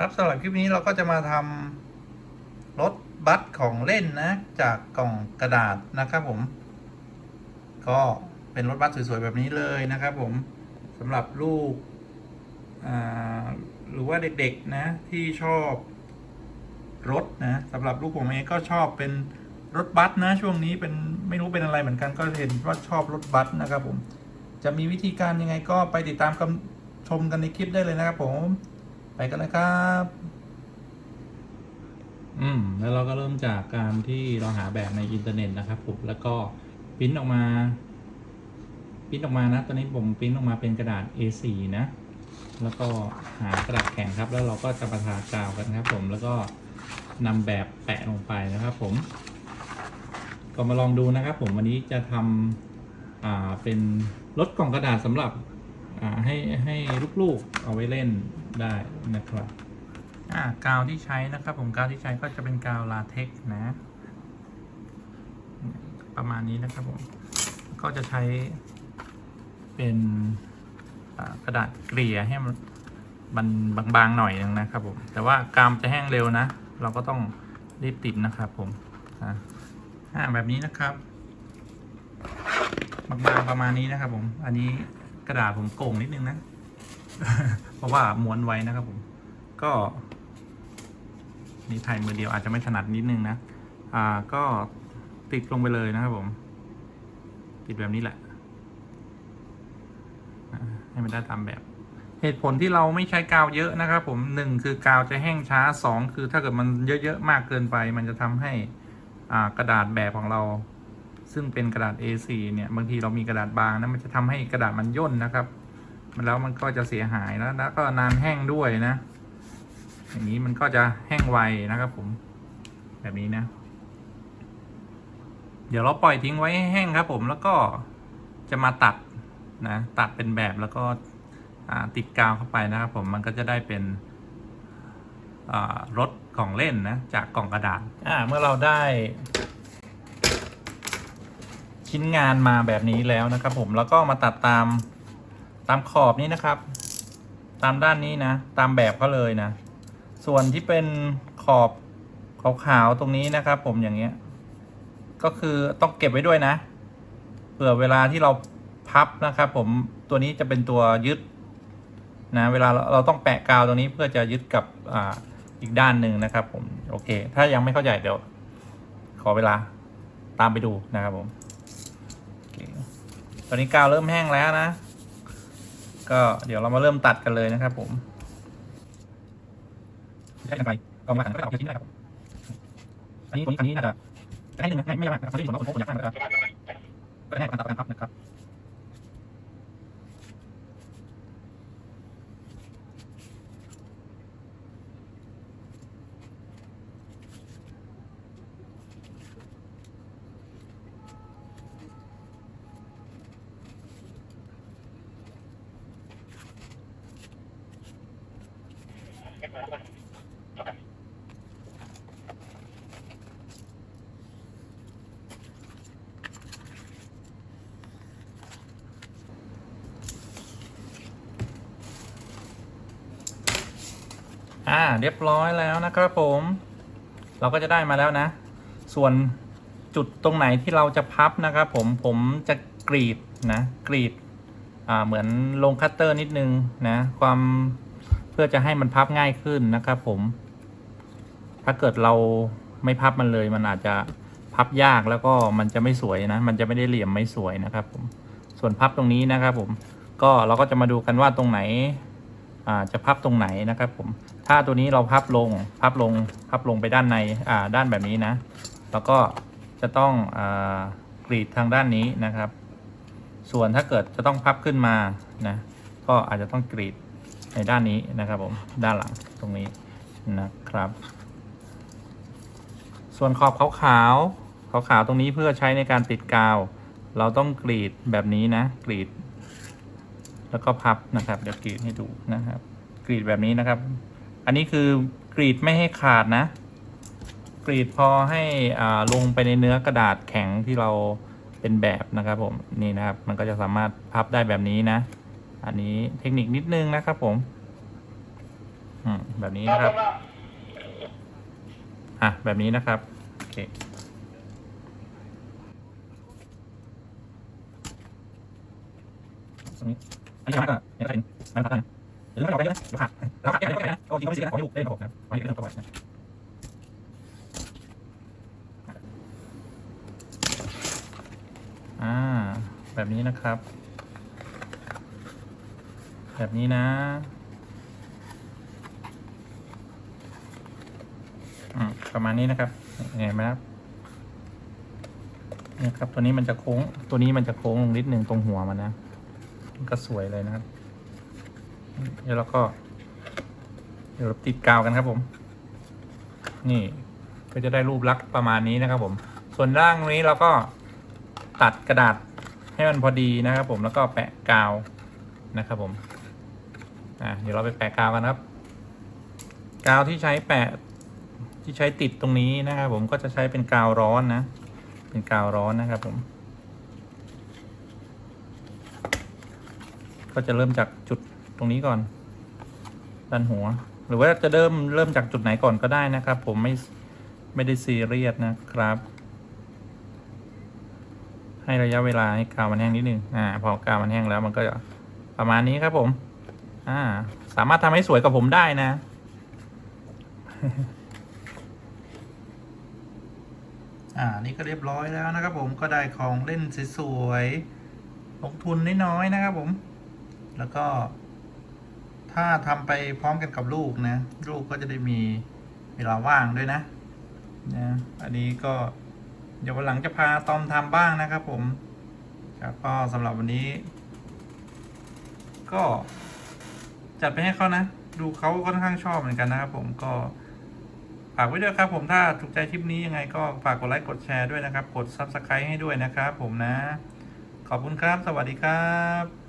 ครับสำหรับคลิปนี้เราก็จะมาทำรถบัสของเล่นนะ จากกล่องกระดาษนะครับผม ก็เป็นรถบัสสวยๆแบบนี้เลยนะครับผมสำหรับลูกหรือว่าเด็กๆนะที่ชอบรถนะสำหรับลูกผมเองก็ชอบเป็นรถบัสนะ ช่วงนี้เป็นไม่รู้เป็นอะไรเหมือนกันก็เห็นว่าชอบรถบัสนะครับผม จะมีวิธีการยังไงก็ไปติดตามชมกันในคลิปได้เลยนะครับผม ไปกันเลยครับ อืม แล้วเราก็เริ่มจากการที่เราหาแบบในอินเทอร์เน็ตนะครับผม แล้วก็ปริ้นออกมาปริ้นออกมานะ ตอนนี้ผมปริ้นออกมาเป็นกระดาษ A4 นะ แล้วก็หากระดาษแข็งครับ แล้วเราก็จะประทากาวกันครับ ผม แล้วก็นำแบบแปะลงไปนะครับ ผม ก็มาลองดูนะครับ ผม วันนี้จะทำอ่า เป็นรถกล่องกระดาษสำหรับ ให้ให้ลูกๆเอาไว้เล่นได้นะครับกาวที่ใช้นะครับ ผมกาวที่ใช้ก็จะเป็นกาวลาเท็กนะ ประมาณนี้นะครับผมก็จะใช้เป็นกระดาษเกลี่ยให้มันมันบางๆหน่อยนึงนะครับผมแต่ว่ากาวจะแห้งเร็วนะ เราก็ต้องรีบติดนะครับผมอ่าแบบนี้นะครับ บางๆประมาณนี้นะครับผม อันนี้ กระดาษผมโก่งนิดนึงนะ เพราะว่าม้วนไว้นะครับผม ก็นี่ถ่ายมือเดียวอาจจะไม่ถนัดนิดนึงนะ อ่า ก็ติดลงไปเลยนะครับผม ติดแบบนี้แหละ ให้มันได้ตามแบบ เหตุผลที่เราไม่ใช้กาวเยอะนะครับผมหนึ่งคือกาวจะแห้งช้าสองคือถ้าเกิดมันเยอะๆมากเกินไป มันจะทำให้ อ่ากระดาษแบบของเรา ซึ่งเป็นกระดาษ A4 เนี่ยบางทีเรามีกระดาษบางนะมันจะทำให้กระดาษมันย่นนะครับมันแล้วมันก็จะเสียหายแล้วแล้วก็นานแห้งด้วยนะ อย่างนี้มันก็จะแห้งไวนะครับ ผม แบบนี้นะ เดี๋ยวเราปล่อยทิ้งไว้ให้แห้งครับ ผมแล้วก็จะมาตัดนะตัดเป็นแบบแล้วก็ติดกาวเข้าไปนะครับ ผมมันก็จะได้เป็นรถของเล่นนะ จากกล่องกระดาษ อ่า เมื่อเราได้ ชิ้นงานมาแบบนี้แล้วนะครับ ผมแล้วก็มาตัดตามตามขอบนี้นะครับ ตามด้านนี้นะ ตามแบบเขาเลยนะ ส่วนที่เป็นขอบขาวๆตรงนี้นะครับ ผมอย่างเงี้ย ก็คือต้องเก็บไว้ด้วยนะเผื่อเวลาที่เราพับนะครับผมตัวนี้จะเป็นตัวยึดนะเวลาเราต้องแปะกาวตรงนี้เพื่อจะยึดกับอ่าอีกด้านหนึ่งนะครับ ผมโอเค ถ้ายังไม่เข้าใจเดี๋ยว ขอเวลาตามไปดูนะครับผม ตอนนี้กาวเริ่มแห้งแล้วนะ ก็เดี๋ยวเรามาเริ่มตัดกันเลยนะครับ ผมแยกันไปกองมาหันก็เอาชิ้นได้ครับผมอันนี้ตัวนี้อันนี้น่าจะให้หนึ่งนะไม่ไม่มากเขาที่ผมว่าผมผมอยากมากนะครับก็ให้การตัดกันครับนะครับ อ่าเรียบร้อยแล้วนะครับผม เราก็จะได้มาแล้วนะ ส่วนจุดตรงไหนที่เราจะพับนะครับผมผมจะกรีดนะกรีดอ่าเหมือนลงคัตเตอร์นิดนึงนะความ พื่อจะให้มันพับง่ายขึ้นนะครับผม ถ้าเกิดเราไม่พับมันเลย มันอาจจะพับยากแล้วก็มันจะไม่สวยนะ มันจะไม่ได้เหลี่ยมไม่สวยนะครับ ผม ส่วนพับตรงนี้นะครับ ผม ก็เราก็จะมาดูกันว่าตรงไหนจะพับตรงไหนนะครับ ผม ถ้าตัวนี้เราพับลง พับลง พับลงไปด้านในอ่าด้านแบบนี้นะ แล้วก็จะต้องอากรีดทางด้านนี้นะครับ ส่วนถ้าเกิดจะต้องพับขึ้นมานะ ก็อาจจะต้องกรีด ในด้านนี้นะครับผมด้านหลังตรงนี้นะครับ ส่วนขอบขาวขาวขาวขาวตรงนี้เพื่อใช้ในการติดกาว เราต้องกรีดแบบนี้นะ กรีด แล้วก็พับนะครับเดี๋ยวกรีดให้ดูนะครับ กรีดแบบนี้นะครับ อันนี้คือกรีดไม่ให้ขาดนะ กรีดพอให้อ่าลงไปในเนื้อกระดาษแข็งที่เราเป็นแบบนะครับผมนี่นะครับ มันก็จะสามารถพับได้แบบนี้นะ อันนี้เทคนิคนิดนึงนะครับผมอแบบนี้นะครับ อะ แบบนี้นะครับ โอเค อันนี้ทำก็เนี่ยเป็นมันตัดกันหรือไม่เราไปเยอะนะเดี๋ยวขาดเราขาดแค่ไหนก็ได้นะก็จริงก็ไม่ใช่ของลูกเล่นระบบนะขอันนี้เรื่องตัวนะอ่า แบบนี้นะครับ แบบนี้นะอืมประมาณนี้นะครับเห็นไหมครับเนี่ยครับ ตัวนี้มันจะโค้ง ตัวนี้มันจะโค้งลงนิดหนึ่งตรงหัวมันนะมันก็สวยเลยนะครับเดี๋ยวเราก็ เดี๋ยวเราติดกาวกันครับผม นี่ก็จะได้รูปลักษณ์ประมาณนี้นะครับผม ส่วนล่างนี้เราก็ตัดกระดาษให้มันพอดีนะครับผมแล้วก็แปะกาวนะครับผม อะเดี๋ยวเราไปแปะกาวกันครับ กาวที่ใช้แปะที่ใช้ติดตรงนี้นะครับผมก็จะใช้เป็นกาวร้อนนะ เป็นกาวร้อนนะครับผม ก็จะเริ่มจากจุดตรงนี้ก่อน ด้านหัว หรือว่าจะเริ่มเริ่มจากจุดไหนก่อนก็ได้นะครับ ผมไม่ไม่ได้ซีเรียสนะครับ ให้ระยะเวลาให้กาวมันแห้งนิดนึงอ่าพอกาวมันแห้งแล้วมันก็จะประมาณนี้ครับผม อ่า สามารถทำให้สวยกับผมได้นะ อ่า นี่ก็เรียบร้อยแล้วนะครับผมก็ได้ของเล่นสวยๆ ลงทุนน้อยๆนะครับผม แล้วก็ ถ้าทำไปพร้อมกันกับลูกนะ ลูกก็จะได้มีเวลาว่างด้วยนะนะอันนี้ก็เดี๋ยววันหลังจะพาตอมทำบ้างนะครับผม ครับก็สำหรับวันนี้ ก็ จัดไปให้เขานะ ดูเขาค่อนข้างชอบเหมือนกันนะครับผมก็ฝากไว้ด้วยครับผมถ้าถูกใจคลิปนี้ยังไงก็ฝากกดไลค์กดแชร์ด้วยนะครับ กด Subscribe ให้ด้วยนะครับผมนะ ขอบคุณครับ สวัสดีครับ